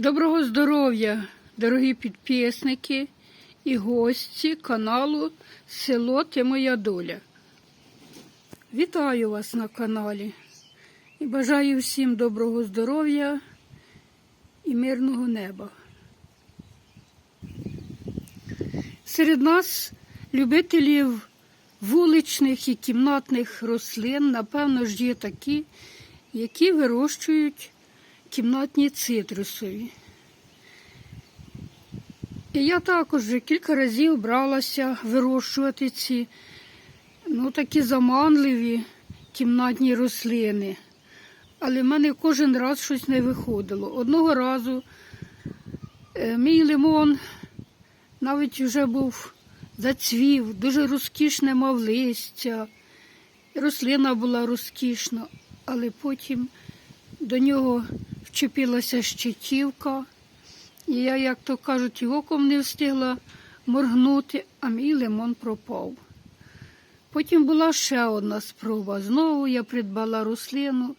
Доброго здоров'я, дорогі підписники і гості каналу Село Ти Моя Доля. Вітаю вас на каналі і бажаю всім доброго здоров'я і мирного неба. Серед нас любителів вуличних і кімнатних рослин, напевно ж, є такі, які вирощують кімнатні цитрусові. І я також вже кілька разів бралася вирощувати ці ну, такі заманливі кімнатні рослини. Але в мене кожен раз щось не виходило. Одного разу е, мій лимон навіть вже був зацвів, дуже розкішне мав листя. Рослина була розкішна, але потім до нього вчепилася щитівка. І я, як то кажуть, і оком не встигла моргнути, а мій лимон пропав. Потім була ще одна спроба. Знову я придбала рослину.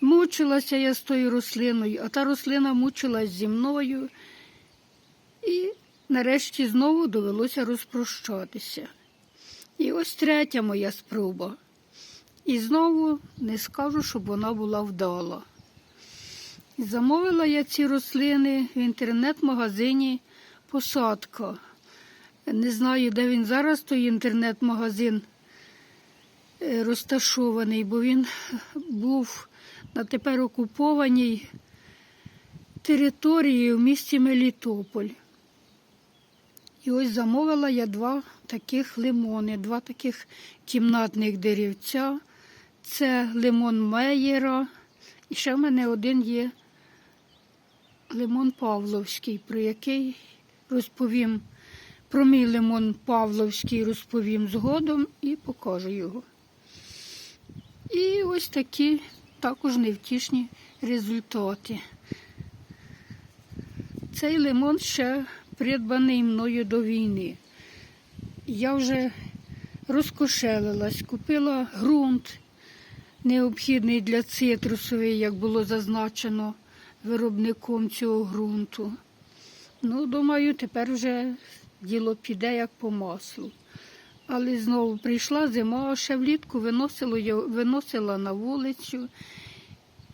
Мучилася я з тою рослиною, а та рослина мучилась зі мною. І нарешті знову довелося розпрощатися. І ось третя моя спроба. І знову не скажу, щоб вона була вдала. Замовила я ці рослини в інтернет-магазині Посадка. Не знаю, де він зараз, той інтернет-магазин е, розташований, бо він був на тепер окупованій території в місті Мелітополь. І ось замовила я два таких лимони, два таких кімнатних деревця. Це лимон Меєра. І ще в мене один є лимон Павловський, про який розповім. Про мій лимон Павловський розповім згодом і покажу його. І ось такі також невтішні результати. Цей лимон ще придбаний мною до війни. Я вже розкошелилась, купила ґрунт необхідний для цитрусової, як було зазначено виробником цього ґрунту. Ну, думаю, тепер вже діло піде як по маслу. Але знову прийшла зима, а ще влітку виносила, виносила на вулицю,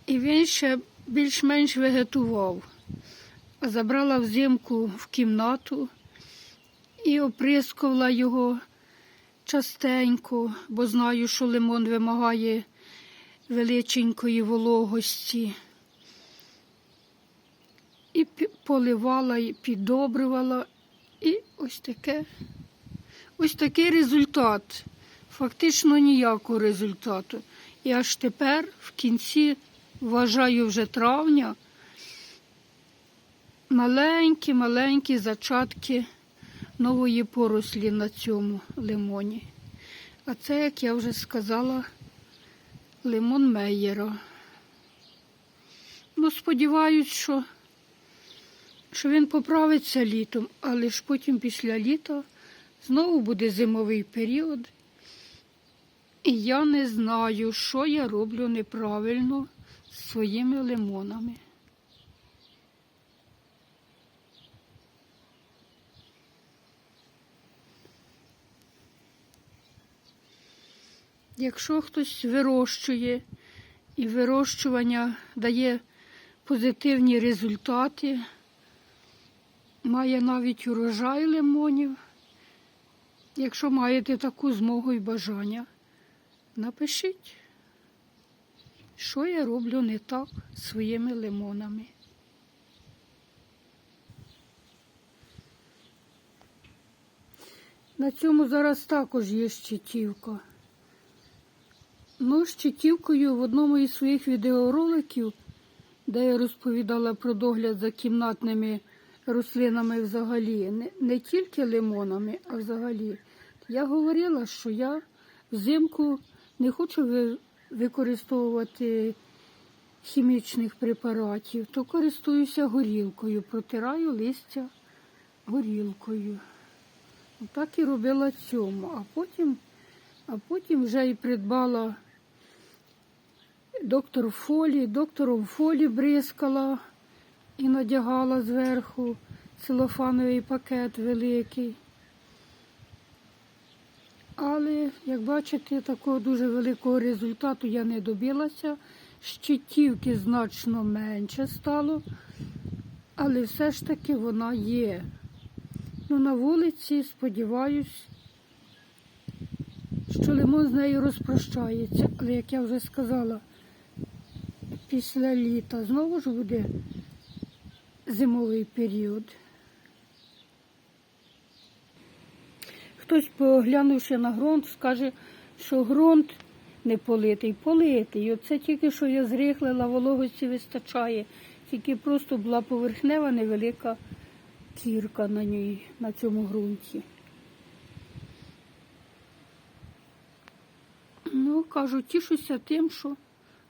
і він ще більш-менш вегетував. Забрала взимку в кімнату і оприскувала його частенько, бо знаю, що лимон вимагає величенької вологості. І поливала, і підобрювала. І ось таке, ось такий результат. Фактично ніякого результату. І аж тепер, в кінці, вважаю вже травня, маленькі-маленькі зачатки нової порослі на цьому лимоні. А це, як я вже сказала, лимон Мейєра. Ну, сподіваюсь, що, що він поправиться літом, але ж потім після літа знову буде зимовий період. І я не знаю, що я роблю неправильно з своїми лимонами. Якщо хтось вирощує і вирощування дає позитивні результати, має навіть урожай лимонів, якщо маєте таку змогу і бажання, напишіть, що я роблю не так своїми лимонами. На цьому зараз також є щитівка. Ну, щитівкою в одному із своїх відеороликів, де я розповідала про догляд за кімнатними рослинами взагалі, не, не тільки лимонами, а взагалі, я говорила, що я взимку не хочу ви- використовувати хімічних препаратів, то користуюся горілкою, протираю листя горілкою. Так і робила цьому. А потім, а потім вже і придбала доктор Фолі, доктором Фолі бризкала і надягала зверху целофановий пакет великий. Але, як бачите, такого дуже великого результату я не добилася. Щитівки значно менше стало, але все ж таки вона є. Ну, на вулиці, сподіваюсь, що лимон з нею розпрощається. Але, як я вже сказала, після літа знову ж буде зимовий період. Хтось, поглянувши на ґрунт, скаже, що ґрунт не политий, политий. Оце тільки що я зрихлила, вологості вистачає. Тільки просто була поверхнева невелика кірка на ній, на цьому ґрунті. Ну, кажу, тішуся тим, що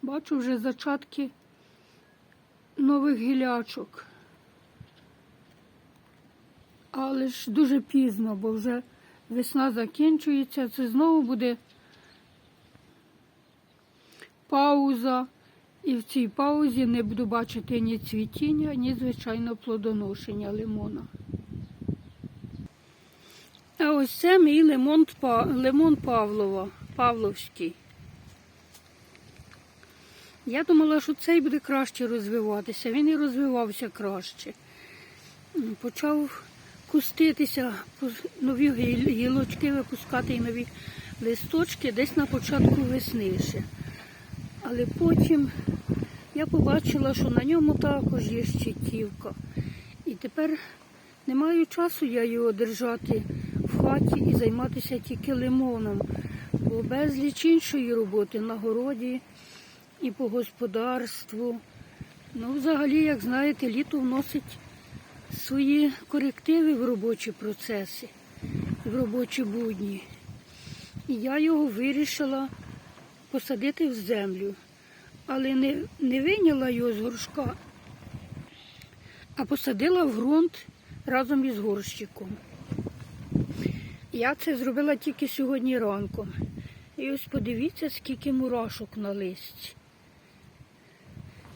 бачу вже зачатки нових гілячок. Але ж дуже пізно, бо вже весна закінчується, це знову буде пауза. І в цій паузі не буду бачити ні цвітіння, ні, звичайно, плодоношення лимона. А ось це мій лимон, лимон Павлова, Павловський. Я думала, що цей буде краще розвиватися. Він і розвивався краще. Почав куститися, нові гілочки випускати і нові листочки десь на початку весни ще. Але потім я побачила, що на ньому також є щитівка. І тепер не маю часу я його держати в хаті і займатися тільки лимоном, бо безліч іншої роботи на городі і по господарству. Ну, взагалі, як знаєте, літо вносить свої корективи в робочі процеси, в робочі будні. І я його вирішила посадити в землю, але не, не вийняла його з горшка, а посадила в ґрунт разом із горщиком. Я це зробила тільки сьогодні ранком. І ось подивіться, скільки мурашок на листі.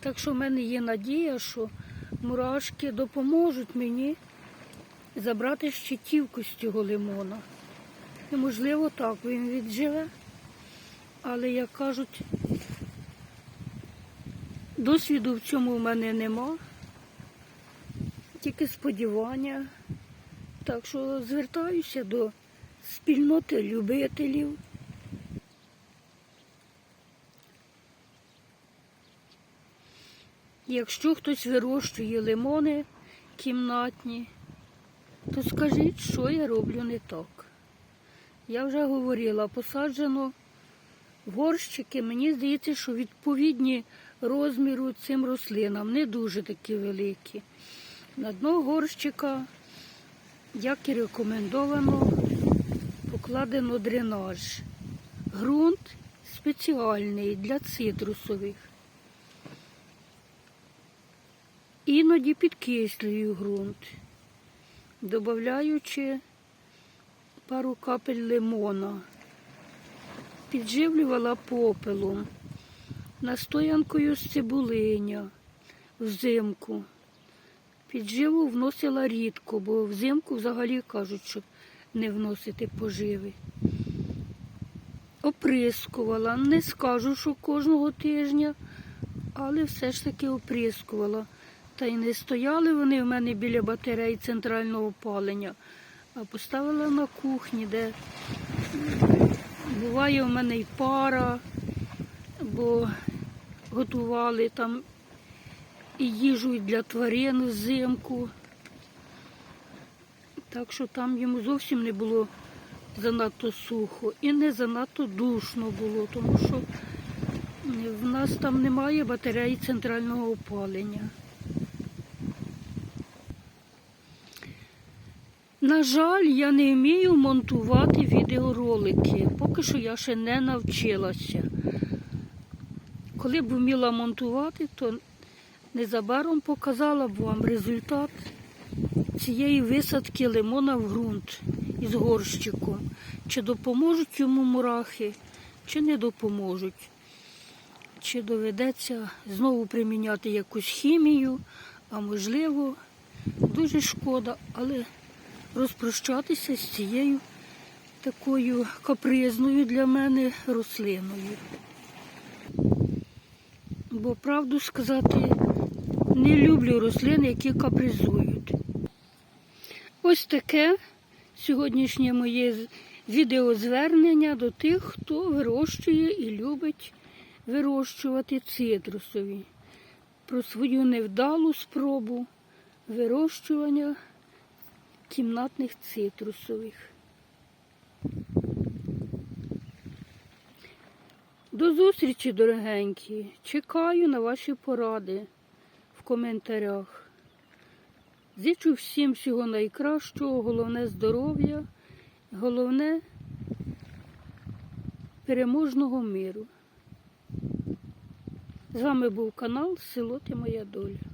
Так що в мене є надія, що мурашки допоможуть мені забрати щитівку з цього лимона. І можливо так він відживе. Але, як кажуть, досвіду в цьому в мене нема, тільки сподівання. Так що звертаюся до спільноти любителів. Якщо хтось вирощує лимони кімнатні, то скажіть, що я роблю не так. Я вже говорила, посаджено горщики, мені здається, що відповідні розміру цим рослинам, не дуже такі великі. На дно горщика, як і рекомендовано, покладено дренаж. Грунт спеціальний для цитрусових. Іноді підкислюю ґрунт, додаючи пару капель лимона підживлювала попелом, настоянкою з цибулиня взимку. Підживу вносила рідко, бо взимку взагалі кажуть, що не вносити поживи. Оприскувала. Не скажу, що кожного тижня, але все ж таки оприскувала. Та й не стояли вони в мене біля батарей центрального опалення, а поставила на кухні, де Буває в мене й пара, бо готували там і їжу і для тварин взимку. Так що там йому зовсім не було занадто сухо і не занадто душно було, тому що в нас там немає батареї центрального опалення. На жаль, я не вмію монтувати відеоролики. Поки що я ще не навчилася. Коли б вміла монтувати, то незабаром показала б вам результат цієї висадки лимона в ґрунт із горщиком. Чи допоможуть йому мурахи, чи не допоможуть. Чи доведеться знову приміняти якусь хімію, А можливо, дуже шкода, але розпрощатися з цією такою капризною для мене рослиною. Бо правду сказати, не люблю рослин, які капризують. Ось таке сьогоднішнє моє відеозвернення до тих, хто вирощує і любить вирощувати цитрусові. Про свою невдалу спробу вирощування кімнатних цитрусових. До зустрічі, дорогенькі. Чекаю на ваші поради в коментарях. Зичу всім всього найкращого, головне здоров'я, головне переможного миру. З вами був канал Село Ти Моя Доля.